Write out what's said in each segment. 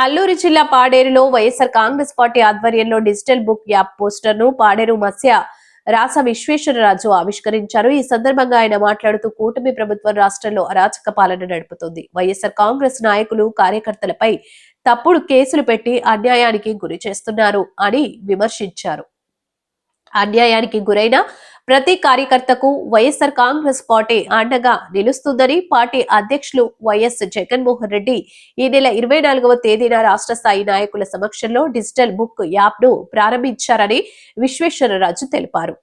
అల్లూరు జిల్లా పాడేరులో వైఎస్ఆర్ కాంగ్రెస్ పార్టీ ఆధ్వర్యంలో డిజిటల్ బుక్ యాప్ పోస్టర్ను పాడేరు మత్స్య రాస విశ్వేశ్వరరాజు ఆవిష్కరించారు. ఈ సందర్భంగా ఆయన మాట్లాడుతూ కూటమి ప్రభుత్వం రాష్ట్రంలో అరాచక పాలన నడుపుతుంది. వైఎస్ఆర్ కాంగ్రెస్ నాయకులు కార్యకర్తలపై తప్పుడు కేసులు పెట్టి అన్యాయానికి గురి చేస్తున్నారు అని విమర్శించారు. అన్యాయానికి గురైన ప్రతి కార్యకర్తకు వైఎస్ఆర్ కాంగ్రెస్ పార్టీ అండగా నిలుస్తుందని పార్టీ అధ్యక్షులు వైఎస్ జగన్మోహన్ రెడ్డి ఈ నెల ఇరవై నాలుగవ తేదీన రాష్ట్ర స్థాయి నాయకుల సమక్షంలో డిజిటల్ బుక్ యాప్ను ప్రారంభించారని విశ్వేశ్వరరాజు తెలిపారు.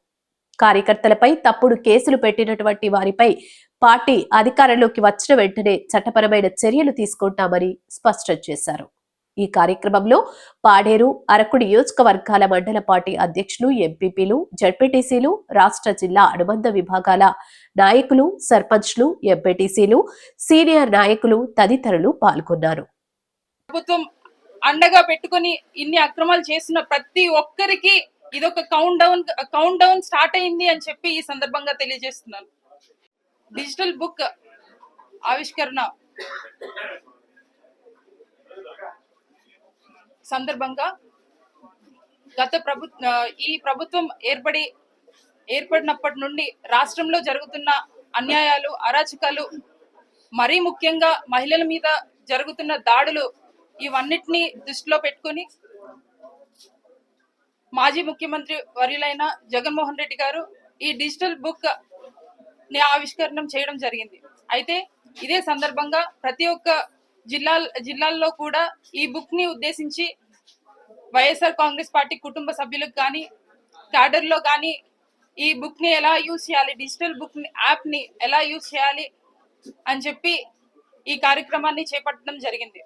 కార్యకర్తలపై తప్పుడు కేసులు పెట్టినటువంటి వారిపై పార్టీ అధికారంలోకి వచ్చిన వెంటనే చట్టపరమైన చర్యలు తీసుకుంటామని స్పష్టం చేశారు. ఈ కార్యక్రమంలో పాడేరు అరకు నియోజకవర్గాల మండల పార్టీ అధ్యక్షులు ఎంపీపీలు జడ్పీటీసీలు రాష్ట్ర జిల్లా అనుబంధ విభాగాల నాయకులు సర్పంచ్లు ఎంపీటీసీలు సీనియర్ నాయకులు తదితరులు పాల్గొన్నారు. ప్రభుత్వం అండగా పెట్టుకొని ఇన్ని అక్రమాలు చేస్తున్న ప్రతి ఒక్కరికి ఇదొక count down count down start అయింది అని చెప్పి ఈ సందర్భంగా తెలియజేస్తున్నాను. డిజిటల్ బుక్ ఆవిష్కరణ సందర్భంగా గత ప్రభు ఈ ప్రభుత్వం ఏర్పడి ఏర్పడినప్పటి నుండి రాష్ట్రంలో జరుగుతున్న అన్యాయాలు అరాచకాలు మరీ ముఖ్యంగా మహిళల మీద జరుగుతున్న దాడులు ఇవన్నిటిని దృష్టిలో పెట్టుకొని మాజీ ముఖ్యమంత్రి వర్యులైన జగన్మోహన్ రెడ్డి గారు ఈ డిజిటల్ బుక్ని ఆవిష్కరణం చేయడం జరిగింది. అయితే ఇదే సందర్భంగా ప్రతి ఒక్క జిల్లా జిల్లాల్లో కూడా ఈ బుక్ని ఉద్దేశించి వైఎస్ఆర్ కాంగ్రెస్ పార్టీ కుటుంబ సభ్యులకు కానీ క్యాడర్లో కానీ ఈ బుక్ని ఎలా యూజ్ చేయాలి డిజిటల్ బుక్ యాప్ని ఎలా యూజ్ చేయాలి అని చెప్పి ఈ కార్యక్రమాన్ని చేపట్టడం జరిగింది.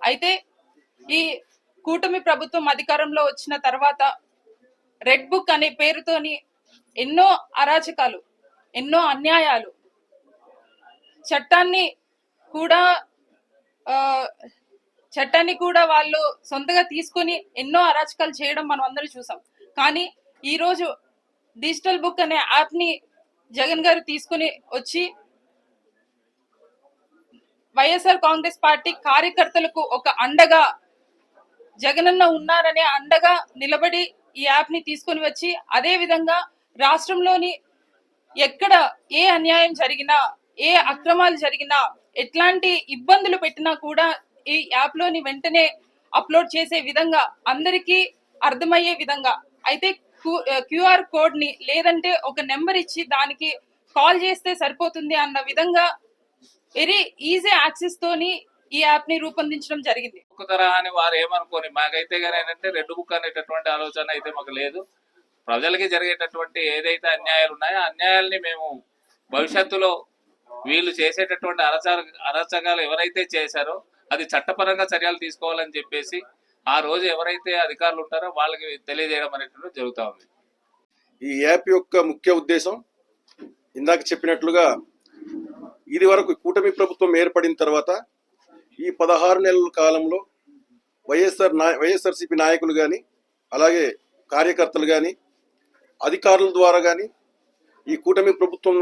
అయితే ఈ కూటమి ప్రభుత్వం అధికారంలో వచ్చిన తర్వాత రెడ్ బుక్ అనే పేరుతోని ఎన్నో అరాచకాలు ఎన్నో అన్యాయాలు చట్టాన్ని కూడా చట్టాన్ని కూడా వాళ్ళు సొంతగా తీసుకొని ఎన్నో అరాచకాలు చేయడం మనం అందరూ చూసాం. కానీ ఈరోజు డిజిటల్ బుక్ అనే యాప్ని జగన్ గారు తీసుకుని వచ్చి వైఎస్ఆర్ కాంగ్రెస్ పార్టీ కార్యకర్తలకు ఒక అండగా జగనన్న ఉన్నారనే అండగా నిలబడి ఈ యాప్ని తీసుకొని వచ్చి అదే విధంగా రాష్ట్రంలోని ఎక్కడ ఏ అన్యాయం జరిగినా ఏ అక్రమాలు జరిగినా ఎట్లాంటి ఇబ్బందులు పెట్టినా కూడా ఈ యాప్లోని వెంటనే అప్లోడ్ చేసే విధంగా అందరికీ అర్థమయ్యే విధంగా అయితే క్యూఆర్ కోడ్ని లేదంటే ఒక నెంబర్ ఇచ్చి దానికి కాల్ చేస్తే సరిపోతుంది అన్న విధంగా వెరీ ఈజీ యాక్సెస్ తోని ఈ యాప్ని రూపొందించడం జరిగింది. ఒక తరహా అని వారు ఏమనుకోని మాకైతే కానీ ఏంటంటే రెడ్ బుక్ అనేటటువంటి ఆలోచన అయితే మాకు లేదు. ప్రజలకి జరిగేటటువంటి ఏదైతే అన్యాయాలు ఉన్నాయో అన్యాయాల్ని మేము భవిష్యత్తులో వీళ్ళు చేసేటటువంటి అరచ అరచకాలు ఎవరైతే చేశారో అది చట్టపరంగా చర్యలు తీసుకోవాలని చెప్పేసి ఆ రోజు ఎవరైతే అధికారులు ఉంటారో వాళ్ళకి తెలియజేయడం అనేటువంటి జరుగుతూ ఉంది. ఈ యాప్ యొక్క ముఖ్య ఉద్దేశం ఇందాక చెప్పినట్లుగా ఇది వరకు కూటమి ప్రభుత్వం ఏర్పడిన తర్వాత ఈ పదహారు నెలల కాలంలో వైఎస్ఆర్ నా వైఎస్ఆర్సీపీ నాయకులు కానీ అలాగే కార్యకర్తలు కానీ అధికారుల ద్వారా కానీ ఈ కూటమి ప్రభుత్వం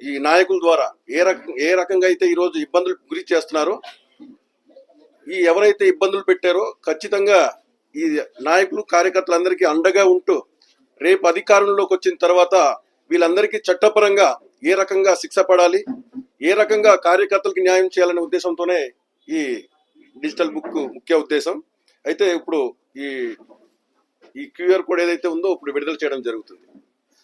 ఈ నాయకుల ద్వారా ఏ రకం ఏ రకంగా అయితే ఈరోజు ఇబ్బందులు గురి చేస్తున్నారో ఈ ఎవరైతే ఇబ్బందులు పెట్టారో ఖచ్చితంగా ఈ నాయకులు కార్యకర్తలందరికీ అండగా ఉంటూ రేపు అధికారంలోకి వచ్చిన తర్వాత వీళ్ళందరికీ చట్టపరంగా ఏ రకంగా శిక్ష పడాలి ఏ రకంగా కార్యకర్తలకు న్యాయం చేయాలనే ఉద్దేశంతోనే ఈ డిజిటల్ బుక్ ముఖ్య ఉద్దేశం. అయితే ఇప్పుడు ఈ ఈ క్యూఆర్ కోడ్ ఏదైతే ఉందో ఇప్పుడు విడుదల చేయడం జరుగుతుంది.